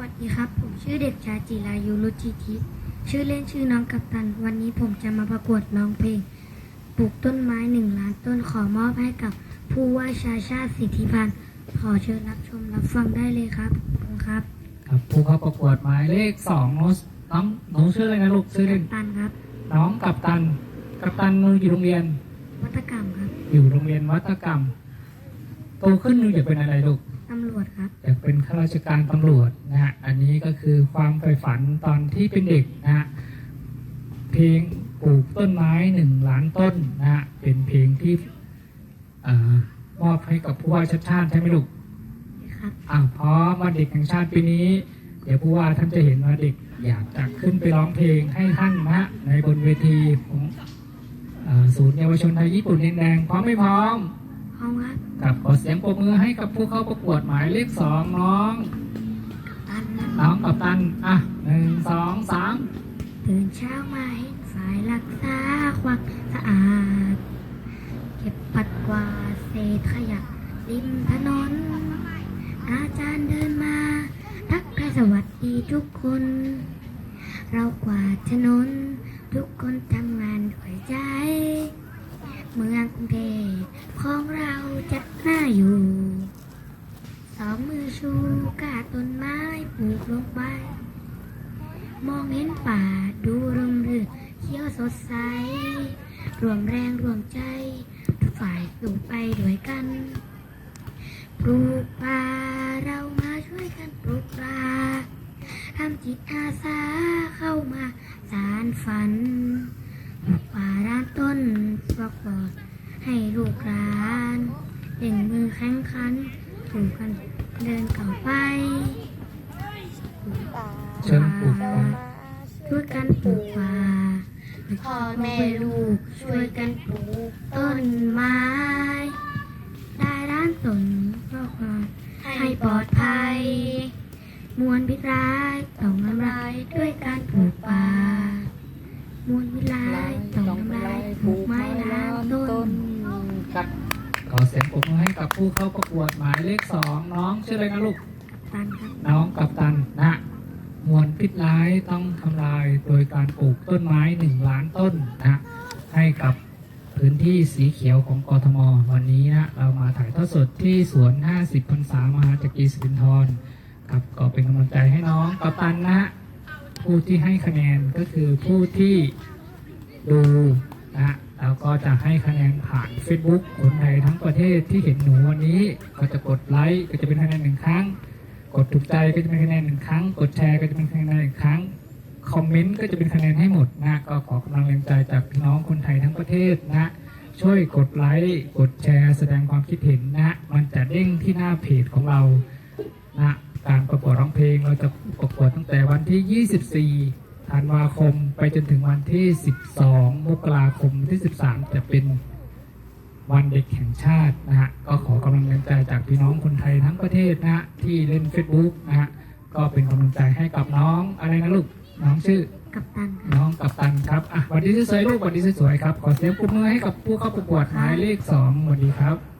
วัสดีครับ ผมชื่อเด็กชายจิรายุรุจิทิชื่อเล่นชื่อน้องกัปตัน วันนี้ผมจะมาประกวดร้องเพลง ปลูกต้นไม้หนึ่งล้านต้นขอมอบให้กับ ผู้ว่าชาชาติสิทธิพันธ์ขอเชิญรับชมรับฟังได้เลยครับขอบคุณครับ ครับผู้เข้าประกวดหมายเลขสองน้องน้องน้องชื่ออะไรนะลูกชื่อกัเล่ปนตันครับ น้องกัปตัน กัปตันหนูอยู่โรงเรียน วัตกรรมครับ อยู่โรงเรียนวัฒกรรมโตขึ้นหนูอยากเป็นอะไรลูก ตำรวจครับอยากเป็นข้าราชการตำรวจนะฮะอันนี้ก็คือความใฝ่ฝันตอนที่เป็นเด็กนะฮะเพลงปลูกต้นไม้หนึ่งล้านต้นนะฮะเป็นเพลงที่เอ่อมอบให้กับผู้ว่าชาติชาติใช่ไหมลูกครับอ่าพร้อมวันเด็กแห่งชาติปีนี้ เดี๋ยวผู้ว่าท่านจะเห็นว่าเด็กอยากจะขึ้นไปร้องเพลงให้ท่านนะฮะในบนเวทีของเอ่อศูนย์เยาวชนไทยญี่ปุ่นดินแดงพร้อมไม่พร้อม ห้องครับกับขอเสียงปรบมือให้กับผู้เข้าประกวดหมายเลขสองน้อง ตันครับน้องกับตัน อะหนึ่งสองสามตื่นเช้ามาเห็นฝ่ายรักษาความสะอาด เก็บปัดกวาดเศษขยะริมถนน อาจารย์เดินมา ทักทายสวัสดีทุกคน เรากวาดถนน ทุกคนทำงานด้วยใจ เมืองกรุงเทพ ต้นไม้ปลูกลงไป มองเห็นป่าดูร่มรื่นเขียวสดใส รวมแรงรวมใจ ทุกฝ่ายสู่ไปด้วยกัน ปลูกป่าเรามาช่วยกันปลูกป่าทำจิตอาสาเข้ามาสารฝันปลูกป่าร้านต้นประกอบให้ลูกหลานเล่นมือแข่งขันถูกกัน เดินต่อไปเชิญปลูกป่าช่วยกันปลูกป่าพ่อแม่ลูกช่วยกันปลูกต้นไม้ได้ร้านต้นก็ความให้ปลอดภัย มวลพิษร้ายต้องทำลายด้วยการปลูกป่า สียงปรบมือให้กับผู้เข้าประกวดหมายเลขสองน้องชื่ออะไรนะลูก ตันครับน้องกับตันนะมวลพิษร้ายต้องทำลายโดยการปลูกต้นไม้หนึ่งล้านต้นนะให้กับพื้นที่สีเขียวของกทม วันนี้นะเรามาถ่ายทอดสดที่สวน 50พรรษามหาจักรีสิรินทรครับก็เป็นกำลังใจให้น้องกับตันนะ ผู้ที่ให้คะแนนก็คือผู้ที่ดูนะ แล้วก็จะให้คะแนนผ่าน Facebook คนไทยทั้งประเทศที่เห็นหนูวันนี้ ก็จะกดไลค์ก็จะเป็นคะแนนหนึ่งครั้ง กดถูกใจก็จะเป็นคะแนนหนึ่งครั้ง กดแชร์ก็จะเป็นคะแนนหนึ่งครั้ง คอมเมนต์ก็จะเป็นคะแนนให้หมดนะ ก็ขอกำลังแรงใจจากพี่น้องคนไทยทั้งประเทศนะ ช่วยกดไลค์ กดแชร์ แสดงความคิดเห็นนะ มันจะเด้งที่หน้าเพจของเรานะ การประกวดร้องเพลงเราจะประกวดตั้งแต่วันที่ 24 ธันวาคมไปจนถึงวันที่ 12มกราคมที่ 13 จะเป็นวันเด็กแห่งชาตินะฮะก็ขอกำลังใจจากพี่น้องคนไทยทั้งประเทศนะฮะที่เล่น Facebook นะฮะก็เป็นกำลังใจให้กับน้องอะไรนะลูกน้องชื่อกับตันครับน้องกัปตันครับอะวันนี้สวยๆลูกวันนี้สวยๆครับขอเสียงปรบมือให้กับผู้เข้าประกวดหมายเลขสองสวัสดีครับ